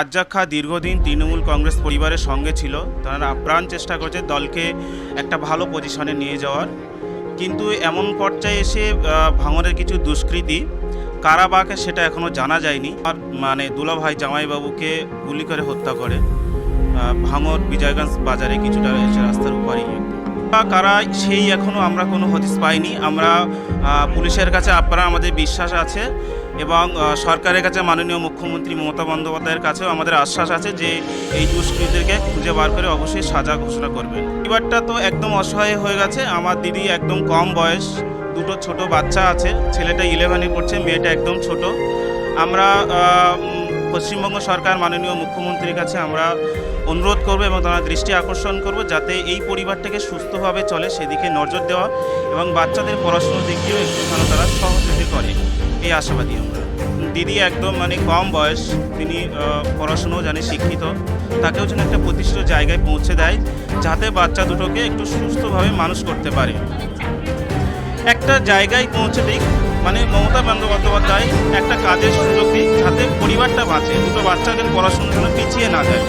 রাজ্জাক খা দীর্ঘদিন তৃণমূল কংগ্রেস পরিবারের সঙ্গে ছিল। তারা আপ্রাণ চেষ্টা করছে দলকে একটা ভালো পজিশনে নিয়ে যাওয়ার। কিন্তু এমন পর্যায়ে এসে আহ, ভাঙরের কিছু দুষ্কৃতী কারা বাকে সেটা এখনও জানা যায়নি। আর মানে দুলাভাই জামাইবাবুকে গুলি করে হত্যা করে। ভাঙর বিজয়গঞ্জ বাজারে কিছুটা রয়েছে রাস্তার উপরেই। বা কারা সেই এখনও আমরা কোনো হদিস পাইনি। আমরা পুলিশের কাছে আপনারা আমাদের বিশ্বাস আছে। এবং সরকারের কাছে মাননীয় মুখ্যমন্ত্রী মমতা বন্দ্যোপাধ্যায়ের কাছেও আমাদের আশ্বাস আছে যে এই দুষ্কৃতীদেরকে খুঁজে বার করে অবশ্যই সাজা ঘোষণা করবেন। পরিবারটা তো একদম অসহায় হয়ে গেছে। আমার দিদি একদম কম বয়স, দুটো ছোট বাচ্চা আছে, ছেলেটা ইলেভেনে পড়ছে, মেয়েটা একদম ছোট। আমরা পশ্চিমবঙ্গ সরকার মাননীয় মুখ্যমন্ত্রীর কাছে আমরা অনুরোধ করব এবং তারা দৃষ্টি আকর্ষণ করব যাতে এই পরিবারটাকে সুস্থভাবে চলে, সেদিকে নজর দেওয়া এবং বাচ্চাদের পড়াশোনার দিক দিয়েও একটুখানি তারা সহযোগী করে। এই আশাবাদী আমরা। দিদি একদম মানে কম বয়স, তিনি পড়াশুনো জানে শিক্ষিত। তাকেও যেন একটা প্রতিষ্ঠিত জায়গায় পৌঁছে দেয়, যাতে বাচ্চা দুটোকে একটু সুস্থভাবে মানুষ করতে পারে। একটা জায়গায় পৌঁছে দিক মানে মমতা বন্দ্যোপাধ্যায় একটা কাজের সুযোগ দিক, যাতে পরিবারটা বাঁচে, দুটো বাচ্চাদের পড়াশোনার জন্য পিছিয়ে না যায়।